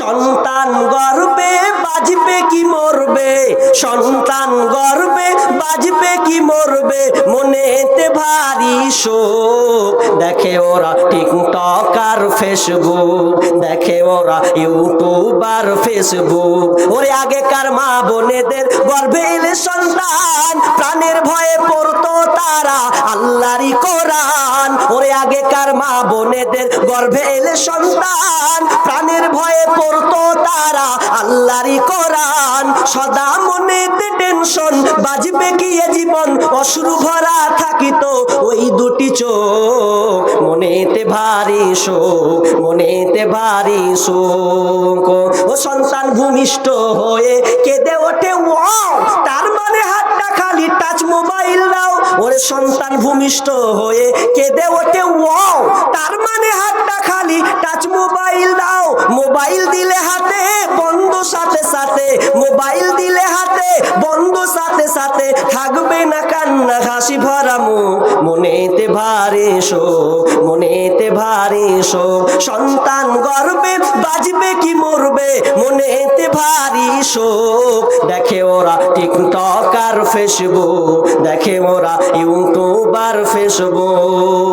সন্তান গর্বে বাজবে কি মরবে? সন্তান গর্বে বাজবে কি মরবে? মনেতে ভারী শোক। দেখে ওরা টিকটক আর ফেসবুক। দেখে ওরা ইউটিউব আর ফেসবুক। ওরে আগেকার মা বোনেদের গর্ভে এলে সন্তান, প্রাণের ভয়ে পড়তো তারা আল্লাহরই কোরআন। ওরে আগেকার মা বোনেদের গর্ভে এলে সন্তান, প্রাণের ভয়ে পড়তো তারা আল্লাহরই কোরআন। সদা মনেতে টেনশন, বাজবে কি জীবন? অশ্রু ভরা থাকিত ওই দুটি চোখ। মনেতে ভারী শোক, মনেতে ভারী শোক। ও সন্তান ভূমিষ্ঠ হয়ে কেঁদে ওঠে, ওয়াও, তার মানে হাতটা খালি, টাচ মোবাইল দাও। ওরে সন্তান ভূমিষ্ঠ হয়ে কেঁদে ওঠে, ওয়াও দাও, মোবাইল দিলে হাতে, বন্ধ সাথে সাথে, মোবাইল দিলে হাতে, বন্ধ সাথে সাথে, থাকবে না কান্না, হাসি ভরা মুখ, মনেতে ভারে শো মনেতে ভারে শো সন্তান গর্বে বাজবে কি মরবে, মনেতে ভারী শোক, দেখে ওরা টিকটক আর ফেসবুক, দেখে ওরা ইউটিউব আর ফেসবুক।